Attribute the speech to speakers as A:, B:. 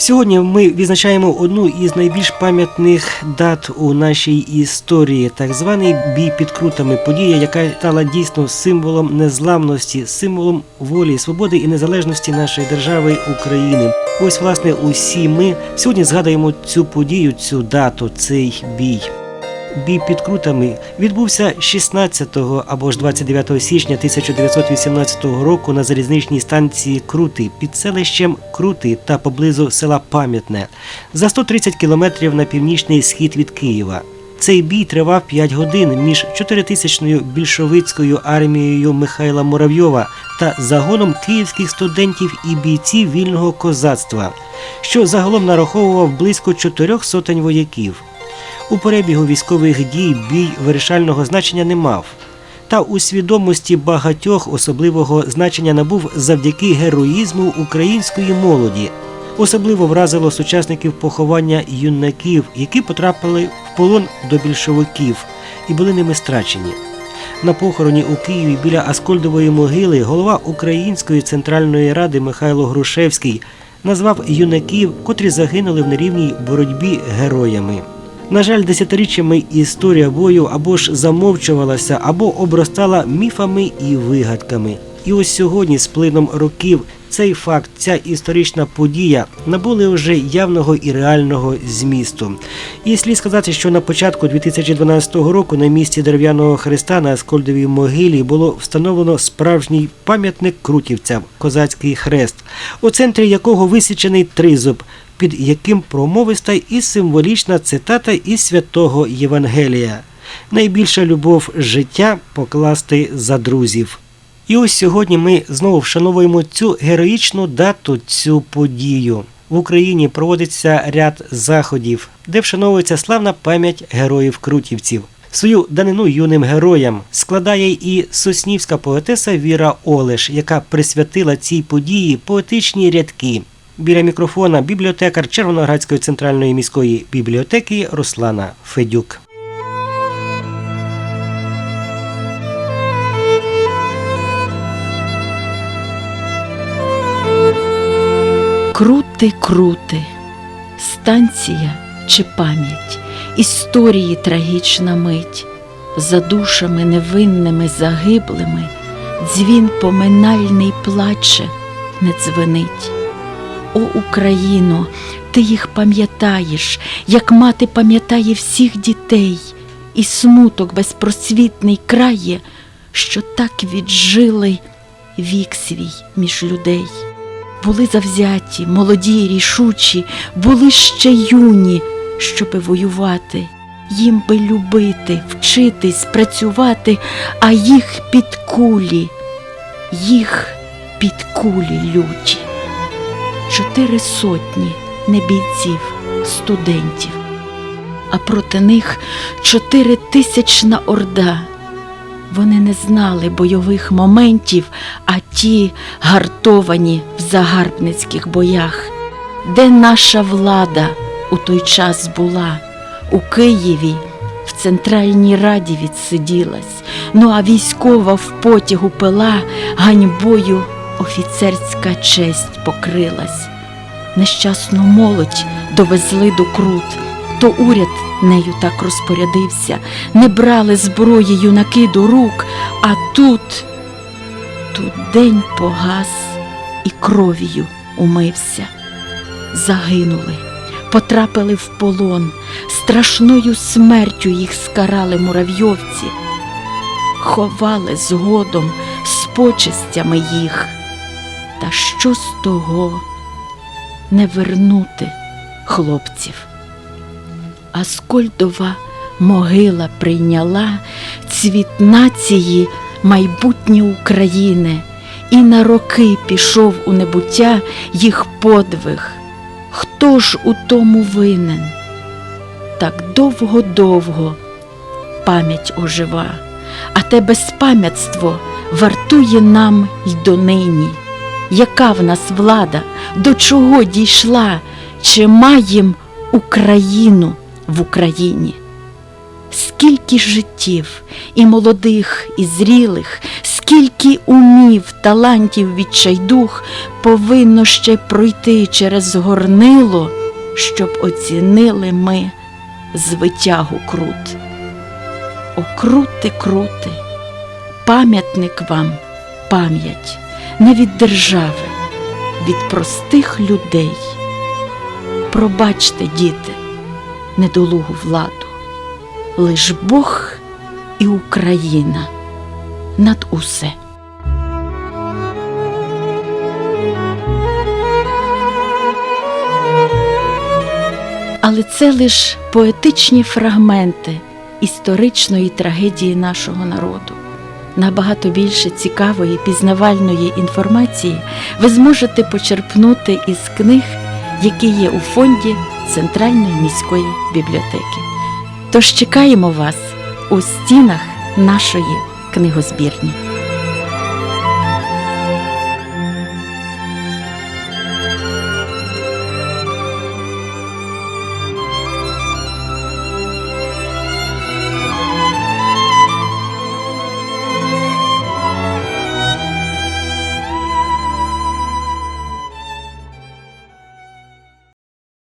A: Сьогодні ми відзначаємо одну із найбільш пам'ятних дат у нашій історії, так званий бій під крутами. Подія, яка стала дійсно символом незламності, символом волі, свободи і незалежності нашої держави України. Ось, власне, усі ми сьогодні згадуємо цю подію, цю дату, цей бій. Бій під крутами відбувся 16 або ж 29 січня 1918 року на залізничній станції Крути під селищем Крути та поблизу села Пам'ятне за 130 кілометрів на північний схід від Києва. Цей бій тривав 5 годин між 4000-ю більшовицькою армією Михайла Муравйова та загоном київських студентів і бійців вільного козацтва, що загалом нараховував близько чотирьох сотень вояків. У перебігу військових дій бій вирішального значення не мав. Та у свідомості багатьох особливого значення набув завдяки героїзму української молоді. Особливо вразило сучасників поховання юнаків, які потрапили в полон до більшовиків і були ними страчені. На похороні у Києві біля Аскольдової могили голова Української центральної ради Михайло Грушевський назвав юнаків, котрі загинули в нерівній боротьбі героями. На жаль, десятиріччями історія бою або ж замовчувалася, або обростала міфами і вигадками. І ось сьогодні, з плином років, цей факт, ця історична подія набули вже явного і реального змісту. І слід сказати, що на початку 2012 року на місці дерев'яного хреста на Аскольдовій могилі було встановлено справжній пам'ятник крутівцям козацький хрест, у центрі якого висічений тризуб, під яким промовиста і символічна цитата із святого Євангелія. Найбільша любов життя покласти за друзів. І ось сьогодні ми знову вшановуємо цю героїчну дату, цю подію. В Україні проводиться ряд заходів, де вшановується славна пам'ять героїв крутівців. Свою данину юним героям складає і соснівська поетеса Віра Олеш, яка присвятила цій події поетичні рядки. Біля мікрофона бібліотекар Червоноградської центральної міської бібліотеки Руслана Федюк.
B: Крути, крути, станція чи пам'ять, історії трагічна мить, за душами невинними загиблими, дзвін поминальний плаче, не дзвенить. О Україно, ти їх пам'ятаєш, як мати пам'ятає всіх дітей, і смуток безпросвітний крає, що так віджили вік свій між людей були завзяті, молоді, рішучі, були ще юні, щоби воювати, їм би любити, вчитись, працювати, а їх під кулі, їх під кулі люті. Чотири сотні не бійців, студентів, а проти них чотиритисячна орда. Вони не знали бойових моментів, а ті гартовані в загарбницьких боях. Де наша влада у той час була? У Києві в Центральній Раді відсиділась, ну а військова в потягу пила, ганьбою офіцерська честь покрилась. Нещасну молодь довезли до крут, то уряд нею так розпорядився, не брали зброї юнаки до рук, а тут, тут день погас і кров'ю умився. Загинули, потрапили в полон, страшною смертю їх скарали муравйовці, ховали згодом з почестями їх. Що з того не вернути хлопців? Аскольдова могила прийняла цвіт нації майбутнє України, і на роки пішов у небуття їх подвиг. Хто ж у тому винен? Так довго-довго пам'ять ожива, а те безпам'ятство вартує нам й донині. Яка в нас влада, до чого дійшла, чи маєм Україну? в Україні. Скільки життів і молодих, і зрілих, скільки умів, талантів відчайдух повинно ще пройти через горнило, щоб оцінили ми звитягу крут. О, крути, крути, пам'ятник вам, пам'ять не від держави, від простих людей. Пробачте, діти, недолугу владу, лиш Бог і Україна над усе. Але це лише поетичні фрагменти історичної трагедії нашого народу. Набагато більше цікавої пізнавальної інформації ви зможете почерпнути із книг, які є у фонді Центральної міської бібліотеки. Тож чекаємо вас у стінах нашої книгозбірні.